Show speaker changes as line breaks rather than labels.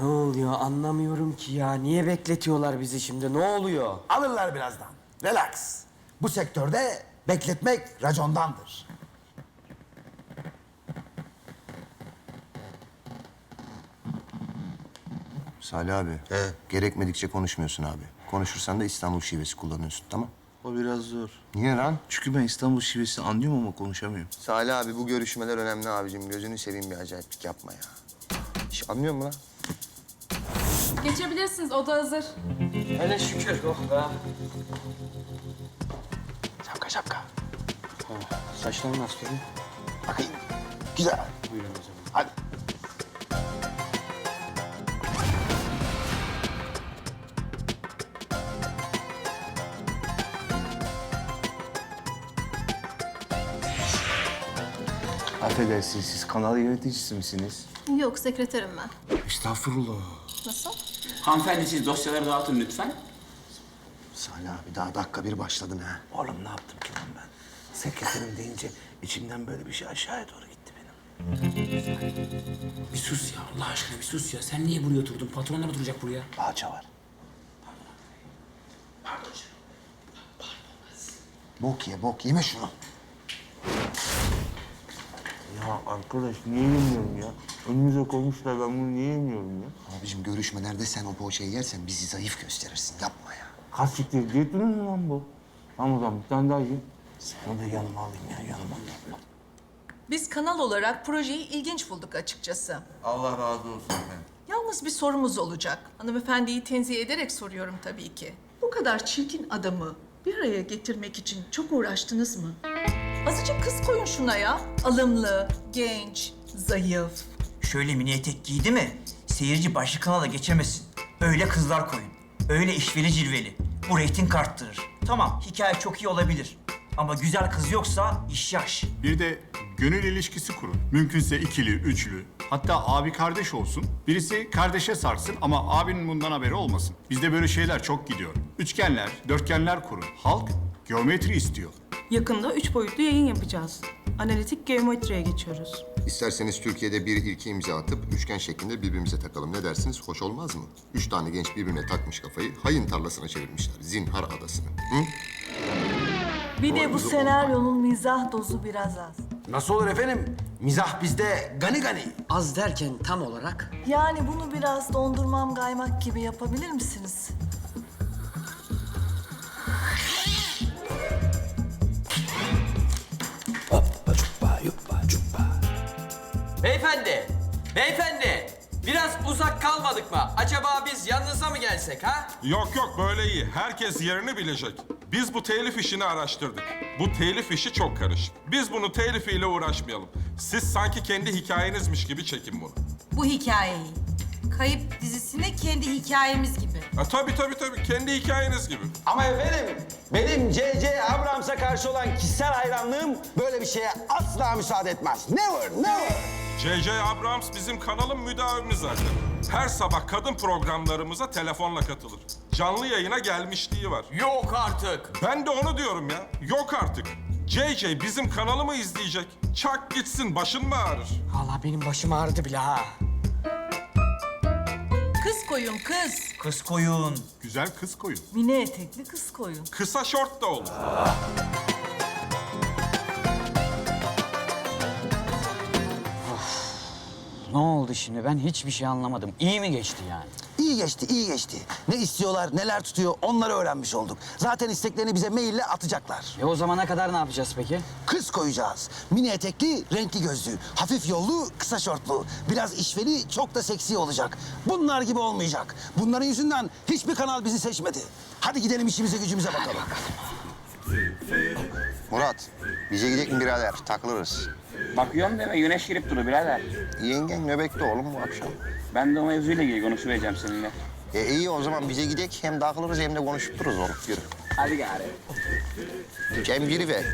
Ne oluyor anlamıyorum ki ya. Niye bekletiyorlar bizi şimdi? Ne oluyor?
Alırlar birazdan. Relax. Bu sektörde bekletmek racondandır.
Salih abi. Gerekmedikçe konuşmuyorsun abi. Konuşursan da İstanbul şivesi kullanıyorsun tamam?
O biraz zor.
Niye lan?
Çünkü ben İstanbul şivesini anlıyorum ama konuşamıyorum.
Salih abi bu görüşmeler önemli abicim. Gözünü seveyim bir acayiplik yapma ya. Hiç anlıyor musun lan?
Geçebilirsiniz, oda hazır.
Hele şükür. Oh be.
Şapka şapka.
Saçların nasıl duruyor?
Bakayım. Güzel.
Buyurun o zaman.
Hadi.
Affedersiniz siz kanal yöneticisi misiniz?
Yok, sekreterim ben.
Estağfurullah.
Nasıl?
Hanımefendi siz dosyaları dağıtın lütfen.
Salih abi daha dakika bir başladın ha.
Oğlum ne yaptım ki lan ben? Sekreterim deyince içimden böyle bir şey aşağıya doğru gitti benim.
Bir sus ya Allah aşkına bir sus ya. Sen niye buraya oturdun? Patronlar oturacak buraya.
Bahçe var.
Pardon canım.
Bok ye bok. Yeme şunu.
Ya arkadaş niye yemiyorum ya? Önümüze koymuşlar ben bunu niye yemiyorum ya?
Abicim görüşmelerde sen o poğaçayı yersen bizi zayıf gösterirsin. Yapma ya.
Kaç siktir diyetinin mi lan bu? Zaman bir tane daha yiyeyim. Onu da yanıma alayım ya yanıma.
Biz kanal olarak projeyi ilginç bulduk açıkçası.
Allah razı olsun efendim.
Yalnız bir sorumuz olacak. Hanımefendiyi tenzih ederek soruyorum tabii ki. Bu kadar çirkin adamı bir araya getirmek için çok uğraştınız mı? Azıcık kız koyun şuna ya. Alımlı, genç, zayıf.
Şöyle mini etek giydi mi seyirci başka kanala geçemesin. Öyle kızlar koyun. Öyle işveli cilveli. Bu reyting arttırır. Tamam hikaye çok iyi olabilir. Ama güzel kız yoksa iş yaş.
Bir de gönül ilişkisi kurun. Mümkünse ikili, üçlü. Hatta abi kardeş olsun. Birisi kardeşe sarsın ama abinin bundan haberi olmasın. Bizde böyle şeyler çok gidiyor. Üçgenler, dörtgenler kurun. Halk geometri istiyor.
Yakında üç boyutlu yayın yapacağız. Analitik geometriye geçiyoruz.
İsterseniz Türkiye'de bir ilki imza atıp üçgen şeklinde birbirimize takalım. Ne dersiniz? Hoş olmaz mı? Üç tane genç birbirine takmış kafayı. Hayın tarlasına çevirmişler. Zinhar adasını. Hı?
Bir de bu senaryonun mizah dozu biraz az.
Nasıl olur efendim? Mizah bizde gani gani.
Az derken tam olarak.
Yani bunu biraz dondurmam kaymak gibi yapabilir misiniz?
Beyefendi, beyefendi. Biraz uzak kalmadık mı? Acaba biz yanınıza mı gelsek ha?
Yok yok böyle iyi. Herkes yerini bilecek. Biz bu telif işini araştırdık. Bu telif işi çok karışık. Biz bunu telifiyle uğraşmayalım. Siz sanki kendi hikayenizmiş gibi çekin bunu.
Bu hikayeyi. Kayıp dizisine kendi hikayemiz gibi.
Ha, tabii tabii tabii. Kendi hikayeniz gibi.
Ama efendim benim C.C. Abrams'a karşı olan kişisel hayranlığım böyle bir şeye asla müsaade etmez. Never, never.
J.J. Abrams bizim kanalın müdavimi zaten. Her sabah kadın programlarımıza telefonla katılır. Canlı yayına gelmişliği var.
Yok artık.
Ben de onu diyorum ya. Yok artık. J.J. bizim kanalı mı izleyecek? Çak gitsin, başın mı ağrır?
Vallahi benim başım ağrıdı bile ha.
Kız koyun kız.
Kız koyun.
Güzel kız koyun.
Mini etekli kız koyun.
Kısa şort da olur.
Ne oldu şimdi? Ben hiçbir şey anlamadım. İyi mi geçti yani?
İyi geçti, iyi geçti. Ne istiyorlar, neler tutuyor onları öğrenmiş olduk. Zaten isteklerini bize maille atacaklar.
E o zamana kadar ne yapacağız peki?
Kız koyacağız. Mini etekli, renkli gözlü. Hafif yollu, kısa şortlu. Biraz işveli, çok da seksi olacak. Bunlar gibi olmayacak. Bunların yüzünden hiçbir kanal bizi seçmedi. Hadi gidelim işimize gücümüze bakalım.
Murat, bize gidelim mi birader? Takılırız.
Bakıyorum deme güneş girip duru birader.
Yengen nöbette oğlum bu akşam.
Ben de o mevzuyla ilgili konuşuvereceğim seninle.
E iyi o zaman bize gidelim. Hem takılırız hem de konuşup dururuz oğlum. Yürü.
Hadi gari.
Cem giriver.